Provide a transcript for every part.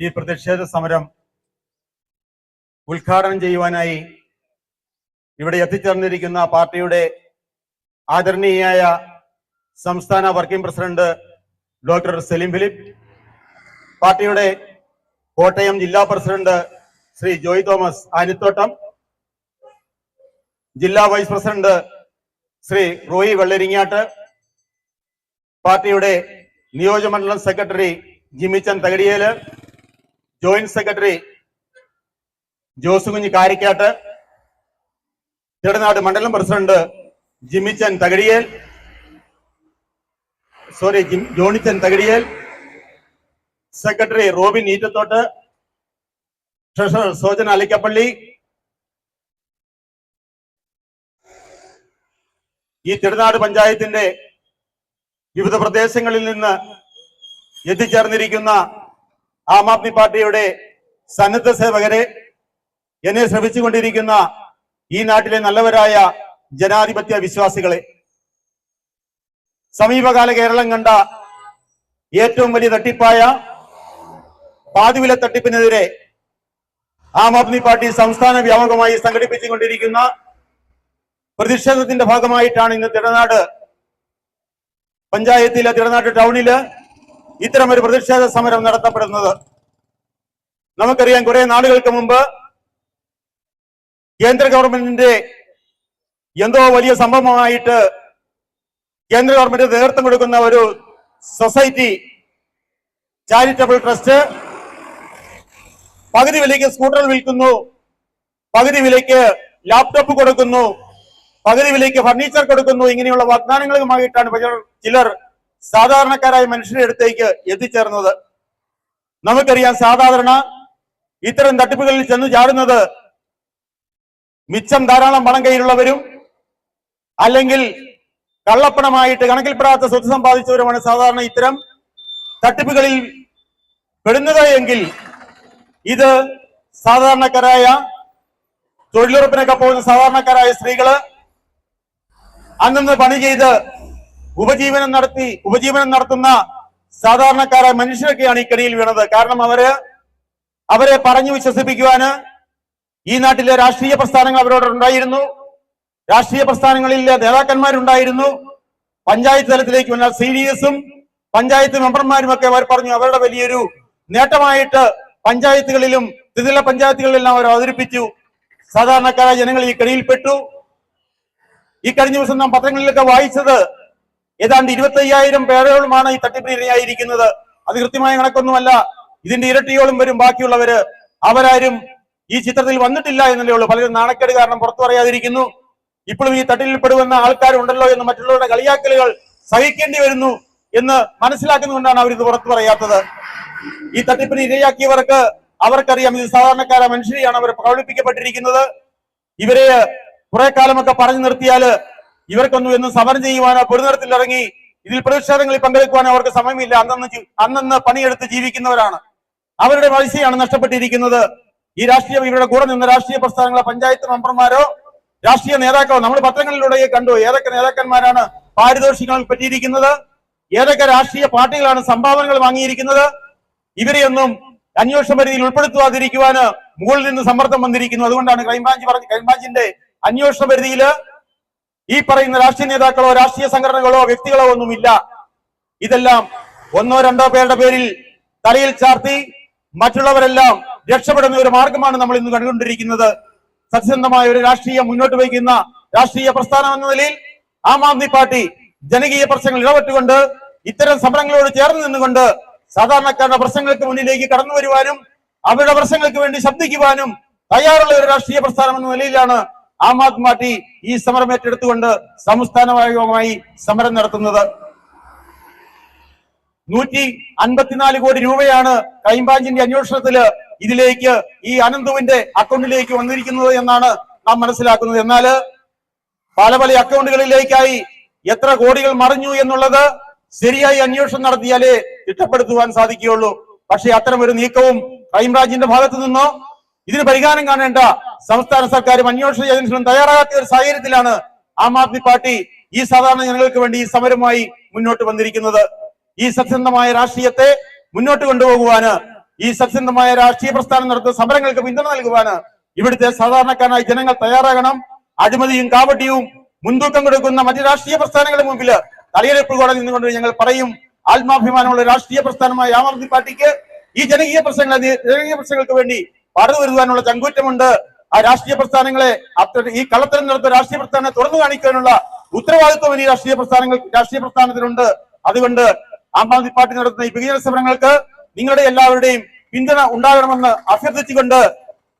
ഈ പ്രതിഷേധ സമരം ഉദ്ഘാടനം ചെയ്യുവാനായി ഇവിടെ എത്തിച്ചേർന്നിരിക്കുന്ന പാർട്ടിയുടെ ആദരണീയായ സംസ്ഥാന working president doctor Saleem Philip പാർട്ടിയുടെ കോട്ടയം ജില്ലാ പ്രസിഡന്റ് ശ്രീ ജോയ് തോമസ് ആനിത്തോട്ടം ജില്ലാ വൈസ് പ്രസിഡന്റ് ശ്രീ റോയി വെള്ളരിങ്ങാട്ട് പാർട്ടിയുടെ നിയോജകമണ്ഡലം secretary Jimichan Thakadiyel joint secretary Josukunju Karikkattu Thidanad മണ്ഡലം president Jimichan Thakadiyel sorry Johnichan Thakadiyel secretary Robin Eettathottu treasurer Sojana Alikkappally ഈ തിരുനാട് പഞ്ചായത്തിന്റെ വിവിധ പ്രദേശങ്ങളിൽ നിന്ന് എത്തിച്ചേർന്നിരിക്കുന്ന ആം ആദ്മി പാർട്ടിയുടെ സന്നദ്ധ സേവകരെ എന്നെ ശ്രമിച്ചുകൊണ്ടിരിക്കുന്ന ഈ നാട്ടിലെ നല്ലവരായ ജനാധിപത്യ വിശ്വാസികളെ സമീപകാല കേരളം കണ്ട ഏറ്റവും വലിയ തട്ടിപ്പായ പാതിവില തട്ടിപ്പിനെതിരെ ആം ആദ്മി പാർട്ടി സംസ്ഥാന വ്യാപകമായി സംഘടിപ്പിച്ചുകൊണ്ടിരിക്കുന്ന പ്രതിഷേധത്തിന്റെ ഭാഗമായിട്ടാണ് ഇന്ന് തിരുനാട് പഞ്ചായത്തിലെ തിരുനാട് ടൗണിൽ ഇത്തരം ഒരു പ്രതിഷേധ സമരം നടത്തപ്പെടുന്നത്. നമുക്കറിയാം കുറെ നാളുകൾക്ക് മുമ്പ് കേന്ദ്ര ഗവൺമെന്റിന്റെ എന്തോ വലിയ സംഭവമായിട്ട് കേന്ദ്ര ഗവൺമെന്റ് നേതൃത്വം കൊടുക്കുന്ന ഒരു സൊസൈറ്റി ചാരിറ്റബിൾ ട്രസ്റ്റ് പകുതി വിലയ്ക്ക് സ്കൂട്ടർ വിൽക്കുന്നു പകുതി വിലയ്ക്ക് ലാപ്ടോപ്പ് കൊടുക്കുന്നു പകുതി വിലയ്ക്ക് ഫർണിച്ചർ കൊടുക്കുന്നു ഇങ്ങനെയുള്ള വാഗ്ദാനങ്ങളുമായിട്ടാണ് ചിലർ സാധാരണക്കാരായ മനുഷ്യരുടെ അടുത്തേക്ക് എത്തിച്ചേർന്നത്. നമുക്കറിയാം സാധാരണ ഇത്തരം തട്ടിപ്പുകളിൽ ചെന്ന് ചാടുന്നത് മിച്ചം ധാരാളം പണം കയ്യിലുള്ളവരും അല്ലെങ്കിൽ കള്ളപ്പണമായിട്ട് കണക്കിൽപ്പെടാത്ത സ്വത്ത് സമ്പാദിച്ചവരുമാണ് സാധാരണ ഇത്തരം തട്ടിപ്പുകളിൽ പെടുന്നത് എങ്കിൽ ഇത് സാധാരണക്കാരായ തൊഴിലുറപ്പിനൊക്കെ പോകുന്ന സാധാരണക്കാരായ സ്ത്രീകൾ അന്നന്ന് പണി ചെയ്ത് ഉപജീവനം നടത്തി ഉപജീവനം നടത്തുന്ന സാധാരണക്കാരായ മനുഷ്യരൊക്കെയാണ് ഈ കെണിയിൽ വീണത്. കാരണം അവർ അവരെ പറഞ്ഞു വിശ്വസിപ്പിക്കുവാന് ഈ നാട്ടിലെ രാഷ്ട്രീയ പ്രസ്ഥാനങ്ങൾ അവരോട് ഉണ്ടായിരുന്നു. രാഷ്ട്രീയ പ്രസ്ഥാനങ്ങളിലെ നേതാക്കന്മാരുണ്ടായിരുന്നു. പഞ്ചായത്ത് തലത്തിലേക്ക് വന്ന സി ഡി എസും പഞ്ചായത്ത് മെമ്പർമാരും ഒക്കെ അവർ പറഞ്ഞു അവരുടെ വലിയൊരു നേട്ടമായിട്ട് പഞ്ചായത്തുകളിലും ത്രിതല പഞ്ചായത്തുകളിലെല്ലാം അവർ അവതരിപ്പിച്ചു. സാധാരണക്കാരായ ജനങ്ങൾ ഈ കെണിയിൽപ്പെട്ടു ഈ കഴിഞ്ഞ ദിവസം നാം പത്രങ്ങളിലൊക്കെ വായിച്ചത് ഏതാണ്ട് ഇരുപത്തി അയ്യായിരം പേരോളുമാണ് ഈ തട്ടിപ്പിന് ഇരയായിരിക്കുന്നത് അത് കൃത്യമായ കണക്കൊന്നുമല്ല. ഇതിന്റെ ഇരട്ടിയോളം വരും ബാക്കിയുള്ളവര്. അവരാരും ഈ ചിത്രത്തിൽ വന്നിട്ടില്ല എന്നല്ലേ ഉള്ളൂ. പലരും നാണക്കേട് കാരണം പുറത്തു പറയാതിരിക്കുന്നു. ഇപ്പോഴും ഈ തട്ടിലിൽപ്പെടുവെന്ന ആൾക്കാരുണ്ടല്ലോ എന്ന് മറ്റുള്ളവരുടെ കളിയാക്കലുകൾ സഹിക്കേണ്ടി വരുന്നു എന്ന് മനസ്സിലാക്കുന്നുകൊണ്ടാണ് അവരിത് പുറത്തു പറയാത്തത്. ഈ തട്ടിപ്പിന് ഇരയാക്കിയവർക്ക് അവർക്കറിയാം ഇത് സാധാരണക്കാരായ മനുഷ്യരെയാണ് അവർ പ്രകടിപ്പിക്കപ്പെട്ടിരിക്കുന്നത് ഇവരെ കുറെ കാലമൊക്കെ പറഞ്ഞു നിർത്തിയാൽ ഇവർക്കൊന്നും എന്നും സമരം ചെയ്യുവാനോ പൊതുനിരത്തിൽ ഇറങ്ങി ഇതിൽ പ്രതിഷേധങ്ങളിൽ പങ്കെടുക്കുവാനോ അവർക്ക് സമയമില്ല. അന്നന്ന് അന്നന്ന് പണിയെടുത്ത് ജീവിക്കുന്നവരാണ്. അവരുടെ പൈസയാണ് നഷ്ടപ്പെട്ടിരിക്കുന്നത്. ഈ രാഷ്ട്രീയ ഇവരുടെ കൂടെ നിന്ന് രാഷ്ട്രീയ പ്രസ്ഥാനങ്ങളെ പഞ്ചായത്ത് മെമ്പർമാരോ രാഷ്ട്രീയ നേതാക്കളോ നമ്മൾ പത്രങ്ങളിലൂടെ കണ്ടു. ഏതൊക്കെ നേതാക്കന്മാരാണ് പാരിതോഷികങ്ങൾ പറ്റിയിരിക്കുന്നത്? ഏതൊക്കെ രാഷ്ട്രീയ പാർട്ടികളാണ് സംഭാവനകൾ വാങ്ങിയിരിക്കുന്നത്? ഇവരെയൊന്നും അന്വേഷണ പരിധിയിൽ ഉൾപ്പെടുത്തുവാതിരിക്കുവാന് മുകളിൽ നിന്ന് സമ്മർദ്ദം വന്നിരിക്കുന്നു. അതുകൊണ്ടാണ് ക്രൈംബ്രാഞ്ച് പറഞ്ഞ ക്രൈംബ്രാഞ്ചിന്റെ അന്വേഷണ പരിധിയിൽ ഈ പറയുന്ന രാഷ്ട്രീയ നേതാക്കളോ രാഷ്ട്രീയ സംഘടനകളോ വ്യക്തികളോ ഒന്നുമില്ല. ഇതെല്ലാം ഒന്നോ രണ്ടോ പേരുടെ പേരിൽ തലയിൽ ചാർത്തി മറ്റുള്ളവരെല്ലാം രക്ഷപ്പെടുന്ന ഒരു മാർഗമാണ് നമ്മൾ ഇന്ന് കണ്ടുകൊണ്ടിരിക്കുന്നത്. സത്യസന്ധമായ ഒരു രാഷ്ട്രീയം മുന്നോട്ട് വയ്ക്കുന്ന രാഷ്ട്രീയ പ്രസ്ഥാനം എന്ന നിലയിൽ ആം ആദ്മി പാർട്ടി ജനകീയ പ്രശ്നങ്ങൾ ഇടപെട്ടുകൊണ്ട് ഇത്തരം സമരങ്ങളോട് ചേർന്ന് നിന്നുകൊണ്ട് സാധാരണക്കാരുടെ പ്രശ്നങ്ങൾക്ക് മുന്നിലേക്ക് കടന്നു വരുവാനും അവരുടെ പ്രശ്നങ്ങൾക്ക് വേണ്ടി ശബ്ദിക്കുവാനും തയ്യാറുള്ള ഒരു രാഷ്ട്രീയ പ്രസ്ഥാനം എന്ന നിലയിലാണ് ആം ആദ്മി പാർട്ടി ഈ സമരം ഏറ്റെടുത്തുകൊണ്ട് സംസ്ഥാനമായി സമരം നടത്തുന്നത്. നൂറ്റി അൻപത്തിനാല് കോടി രൂപയാണ് ക്രൈംബ്രാഞ്ചിന്റെ അന്വേഷണത്തിൽ ഇതിലേക്ക് ഈ അനന്തുവിന്റെ അക്കൗണ്ടിലേക്ക് വന്നിരിക്കുന്നത് എന്നാണ് നാം മനസ്സിലാക്കുന്നത്. എന്നാൽ പല പല അക്കൗണ്ടുകളിലേക്കായി എത്ര കോടികൾ മറിഞ്ഞു എന്നുള്ളത് ശരിയായി അന്വേഷണം നടത്തിയാലേ തിട്ടപ്പെടുത്തുവാൻ സാധിക്കുകയുള്ളൂ. പക്ഷേ അത്തരം ഒരു നീക്കവും ക്രൈംബ്രാഞ്ചിന്റെ ഭാഗത്തു നിന്നോ ഇതിന് പരിഹാരം കാണേണ്ട സംസ്ഥാന സർക്കാരും അന്വേഷണ ഏജൻസികളും തയ്യാറാകാത്ത ഒരു സാഹചര്യത്തിലാണ് ആം ആദ്മി പാർട്ടി ഈ സാധാരണ ജനങ്ങൾക്ക് വേണ്ടി ഈ സമരമായി മുന്നോട്ട് വന്നിരിക്കുന്നത്. ഈ സത്യസന്ധമായ രാഷ്ട്രീയത്തെ മുന്നോട്ട് കൊണ്ടുപോകുവാന് ഈ സത്യസന്ധമായ രാഷ്ട്രീയ പ്രസ്ഥാനം നടത്തുന്ന സമരങ്ങൾക്ക് പിന്തുണ നൽകുവാന് ഇവിടുത്തെ സാധാരണക്കാരായ ജനങ്ങൾ തയ്യാറാകണം. അഴിമതിയും കാവട്ടിയും മുൻതൂക്കം കൊടുക്കുന്ന മറ്റ് രാഷ്ട്രീയ പ്രസ്ഥാനങ്ങളുടെ മുമ്പിൽ തലയെടുപ്പ് കോടതി നിന്നുകൊണ്ട് ഞങ്ങൾ പറയും ആത്മാഭിമാനമുള്ള രാഷ്ട്രീയ പ്രസ്ഥാനമായ ആം ആദ്മി പാർട്ടിക്ക് ഈ ജനകീയ പ്രശ്നങ്ങൾ ജനകീയ പ്രശ്നങ്ങൾക്ക് വേണ്ടി പടു വരുവാനുള്ള ചങ്കൂറ്റമുണ്ട്. ആ രാഷ്ട്രീയ പ്രസ്ഥാനങ്ങളെ ഈ കള്ളത്തരം നടത്തുന്ന രാഷ്ട്രീയ പ്രസ്ഥാനത്തെ തുറന്നു കാണിക്കാനുള്ള ഉത്തരവാദിത്വം ഈ രാഷ്ട്രീയ പ്രസ്ഥാനങ്ങൾ രാഷ്ട്രീയ പ്രസ്ഥാനത്തിനുണ്ട്. അതുകൊണ്ട് ആം ആദ്മി പാർട്ടി നടത്തുന്ന ഈ വികസന സമരങ്ങൾക്ക് നിങ്ങളുടെ എല്ലാവരുടെയും പിന്തുണ ഉണ്ടാകണമെന്ന് അഭ്യർത്ഥിച്ചുകൊണ്ട്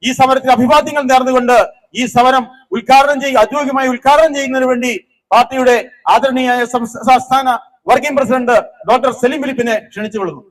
ഈ സമരത്തിൽ അഭിവാദ്യങ്ങൾ നേർന്നുകൊണ്ട് ഈ സമരം ഉദ്ഘാടനം ചെയ്യുക ഔദ്യോഗികമായി ഉദ്ഘാടനം ചെയ്യുന്നതിന് വേണ്ടി പാർട്ടിയുടെ ആദരണീയായ സംസ്ഥാന വർക്കിംഗ് പ്രസിഡന്റ് ഡോക്ടർ സലീം ഫിലിപ്പിനെ ക്ഷണിച്ചു ക്ഷണിച്ചുകൊള്ളുന്നു